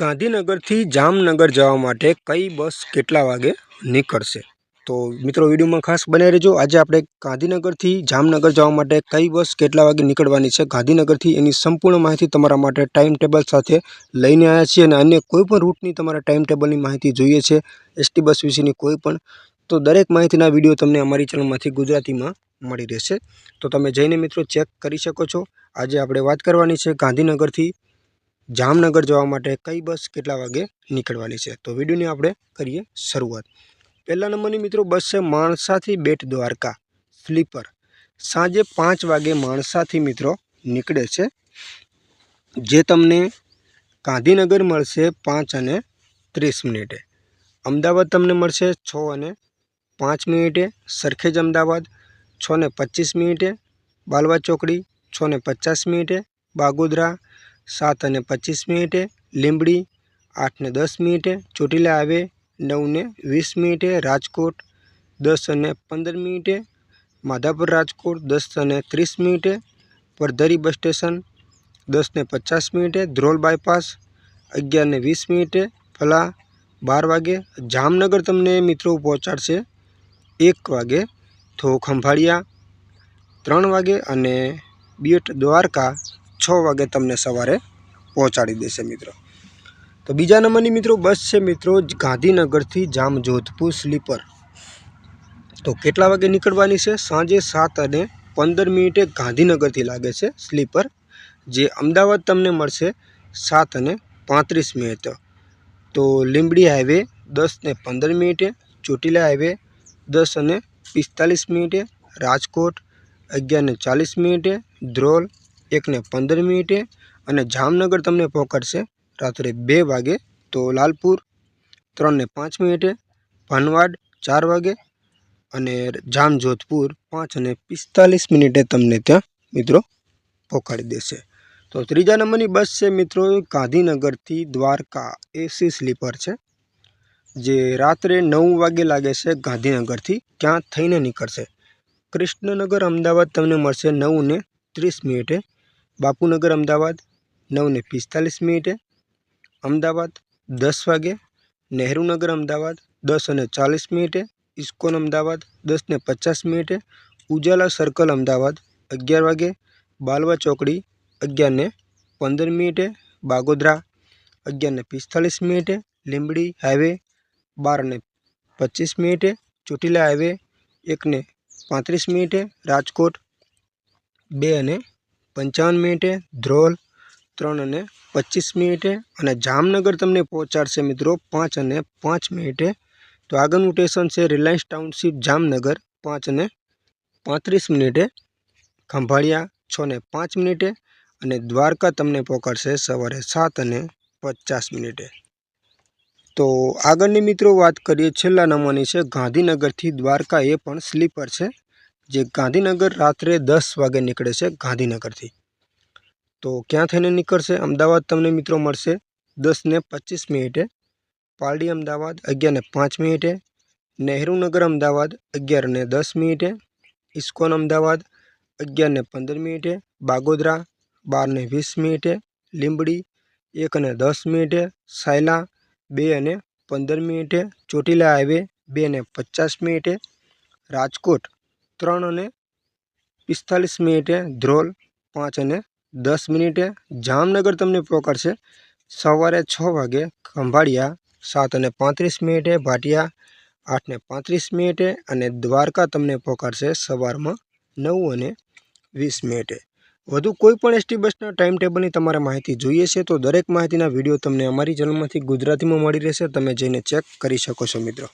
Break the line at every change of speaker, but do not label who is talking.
ગાંધીનગરથી જામનગર જવા માટે કઈ બસ કેટલા વાગે નીકળશે? તો મિત્રો, વિડીયોમાં ખાસ બનાવી રહેજો. આજે આપણે ગાંધીનગરથી જામનગર જવા માટે કઈ બસ કેટલા વાગે નીકળવાની છે, ગાંધીનગરથી એની સંપૂર્ણ માહિતી તમારા માટે ટાઈમ ટેબલ સાથે લઈને આવ્યા છીએ અને અન્ય કોઈ પણ રૂટની તમારા ટાઈમ ટેબલની માહિતી જોઈએ છે, એસટી બસ વિશેની કોઈ પણ. તો દરેક માહિતીના વીડિયો તમને અમારી ચેનલમાંથી ગુજરાતીમાં મળી રહેશે. તો તમે જઈને મિત્રો ચેક કરી શકો છો. આજે આપણે વાત કરવાની છે ગાંધીનગરથી જામનગર જવા માટે કઈ બસ કેટલા વાગે નીકળવાની છે? તો વિડીયોની આપણે કરીએ શરૂઆત. પહેલા નંબરની મિત્રો બસ છે માણસાથી બેટ દ્વારકા, સ્લીપર. સાંજે પાંચ વાગે માણસાથી મિત્રો નીકળે છે. જે તમને ગાંધીનગર મળશે પાંચ અને ત્રીસ મિનિટે. અમદાવાદ તમને મળશે છ અને પાંચ મિનિટે. સરખેજ અમદાવાદ છ ને પચીસ મિનિટે. બાલવા ચોકડી છ ને પચાસ મિનિટે. બાગોદરા સાત અને પચીસ મિનિટે લીંબડી આઠ ને દસ મિનિટે ચોટીલા આવે નવ ને વીસ મિનિટે રાજકોટ, દસ અને પંદર મિનિટે માધાપર રાજકોટ, દસ અને ત્રીસ મિનિટે પરધરી બસ સ્ટેશન, દસ ને પચાસ મિનિટે ધ્રોલ બાયપાસ, અગિયાર ને વીસ મિનિટે ફલા બાર વાગે જામનગર તમને મિત્રો પહોંચાડશે. એક વાગે તો ખંભાળિયા ત્રણ વાગે અને બેટ દ્વારકા છ વાગે તમને સવારે પહોંચાડી દેશે મિત્રો. તો બીજા નંબરની મિત્રો બસ છે મિત્રો ગાંધીનગરથી જામજોધપુર સ્લીપર. તો કેટલા વાગે નીકળવાની છે? સાંજે સાત અને પંદર મિનિટે ગાંધીનગરથી લાગે છે સ્લીપર, જે અમદાવાદ તમને મળશે સાત અને પાંત્રીસ મિનિટ. તો લીંબડી હાઈવે દસ ને પંદર મિનિટે, ચોટીલા હાઈવે દસ અને પિસ્તાલીસ મિનિટે, રાજકોટ અગિયાર ને ચાલીસ મિનિટે, ધ્રોલ એક ને પંદર મિનિટે અને જામનગર તમને પહોંચાડશે રાત્રે બે વાગે તો લાલપુર, ત્રણને પાંચ મિનિટે ભાનવાડ ચાર વાગે અને જામજોધપુર પાંચ અને પિસ્તાલીસ મિનિટે તમને ત્યાં મિત્રો પહોંચાડી દેશે. તો ત્રીજા નંબરની બસ છે મિત્રો ગાંધીનગરથી દ્વારકા એસી સ્લીપર છે, જે રાત્રે નવ વાગે લાગે છે ગાંધીનગરથી ક્યાં થઈને નીકળશે. કૃષ્ણનગર અમદાવાદ તમને મળશે નવ ને ત્રીસ મિનિટે બાપુનગર અમદાવાદ નવને પિસ્તાલીસ મિનિટે. અમદાવાદ દસ વાગે. નહેરુનગર અમદાવાદ દસ અને ચાલીસ મિનિટે. ઇસ્કોન અમદાવાદ દસ ને પચાસ મિનિટે. ઉજાલા સર્કલ અમદાવાદ અગિયાર વાગે. બાલવા ચોકડી અગિયાર ને પંદર મિનિટે. બાગોદરા અગિયાર ને પિસ્તાલીસ મિનિટે. લીંબડી હાઈવે બાર ને પચીસ મિનિટે. ચોટીલા હાઈવે એકને પાંત્રીસ મિનિટે. રાજકોટ બે અને પંચાવન મિનિટે, ધ્રોલ ત્રણ અને પચીસ મિનિટે અને જામનગર તમને પહોંચાડશે મિત્રો પાંચ અને પાંચ મિનિટે. તો આગળનું સ્ટેશન છે રિલાયન્સ ટાઉનશીપ જામનગર પાંચ અને પાંત્રીસ મિનિટે, ખંભાળિયા છ ને પાંચ મિનિટે અને દ્વારકા તમને પહોંચાડશે સવારે સાત અને પચાસ મિનિટે. તો આગળની મિત્રો વાત કરીએ છેલ્લા નંબરની છે ગાંધીનગરથી દ્વારકા એ પણ સ્લીપર છે. જે ગાંધીનગર રાત્રે દસ વાગે નીકળે છે ગાંધીનગરથી. તો ક્યાં થઈને નીકળશે? અમદાવાદ તમને મિત્રો મળશે દસ ને પચીસ મિનિટે પાલડી અમદાવાદ અગિયાર ને પાંચ મિનિટે નહેરુનગર અમદાવાદ અગિયાર ને દસ મિનિટે, ઇસ્કોન અમદાવાદ અગિયાર ને પંદર મિનિટે, બાગોદરા બાર ને વીસ મિનિટે, લીંબડી એક અને દસ મિનિટે, સાયલા બે અને પંદર મિનિટે, ચોટીલા હાઈવે બે ને પચાસ મિનિટે, રાજકોટ ત્રણ અને પિસ્તાલીસ મિનિટે ધ્રોલ, પાંચ અને દસ મિનિટે જામનગર તમને પહોંચાડશે સવારે છ વાગે ખંભાળિયા, સાત અને પાંત્રીસ મિનિટે ભાટિયા, આઠ ને પાંત્રીસ મિનિટે અને દ્વારકા તમને પહોંચાડશે સવારમાં નવ અને વીસ મિનિટે. વધુ કોઈપણ એસટી બસના ટાઈમ ટેબલની તમારે માહિતી જોઈએ છે તો દરેક માહિતીના વીડિયો તમને અમારી ચેનલમાંથી ગુજરાતીમાં મળી રહેશે. તમે જઈને ચેક કરી શકો છો મિત્રો.